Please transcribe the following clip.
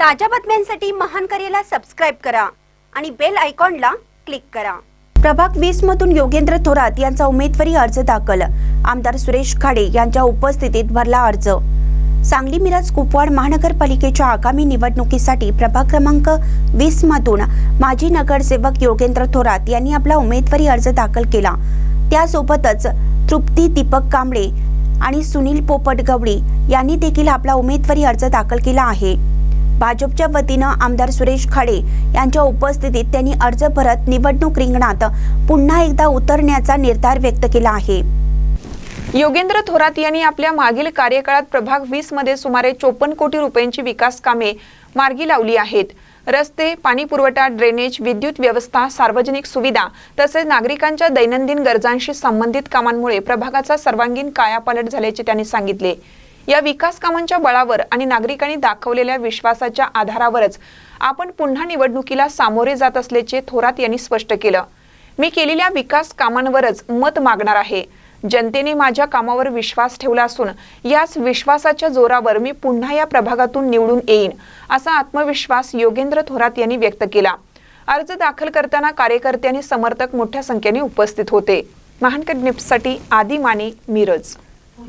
ताज्या बातम्यांसाठी महान करेला सबस्क्राईब करा आणि बेल आयकॉनला क्लिक करा. प्रभाग वीस मधून योगेंद्र थोरात यांचा उमेदवारी अर्ज दाखल. आमदार सुरेश खाडे यांच्या उपस्थितीत भरला अर्ज. सांगली मिरज कुपवाड महानगरपालिकेच्या आगामी निवडणुकीसाठी प्रभाग क्रमांक वीस मधून माजी नगरसेवक योगेंद्र थोरात यांनी आपला उमेदवारी अर्ज दाखल केला. त्यासोबतच तृप्ती दीपक कांबळे आणि सुनील पोपट गवळी यांनी देखील आपला उमेदवारी अर्ज दाखल केला आहे. भाजपच्या वतीनं आमदार सुरेश खाडे यांच्या उपस्थितीत त्यांनी अर्ज भरत निवडणूक रिंगणात पुन्हा एकदा उतरण्याचा निर्धार व्यक्त केला आहे. योगेंद्र थोरात यांनी आपल्या मागील कार्यकाळात प्रभाग वीसमध्ये सुमारे चोपन्न कोटी रुपयांची विकास कामे मार्गी लावली आहेत. रस्ते पाणी पुरवठा ड्रेनेज विद्युत व्यवस्था सार्वजनिक सुविधा तसेच नागरिकांच्या दैनंदिन गरजांशी संबंधित कामांमुळे प्रभागाचा सर्वांगीण कायापालट झाल्याचे त्यांनी सांगितले. या विकास कामांच्या बळावर आणि नागरिकांनी दाखवलेल्या विश्वासाच्या आधारावरच आपण पुन्हा निवडणुकीला सामोरे जात असल्याचे थोरात यांनी स्पष्ट केलं. मी केलेल्या विकास कामांवरच मत मागणार आहे. जनतेने माझ्या कामावर विश्वास ठेवला असून याच विश्वासाच्या जोरावर मी पुन्हा या प्रभागातून निवडून येईन असा आत्मविश्वास योगेंद्र थोरात यांनी व्यक्त केला. अर्ज दाखल करताना कार्यकर्ते आणि समर्थक मोठ्या संख्येने उपस्थित होते. महानकर निप्ससाठी आदी माने मिरज.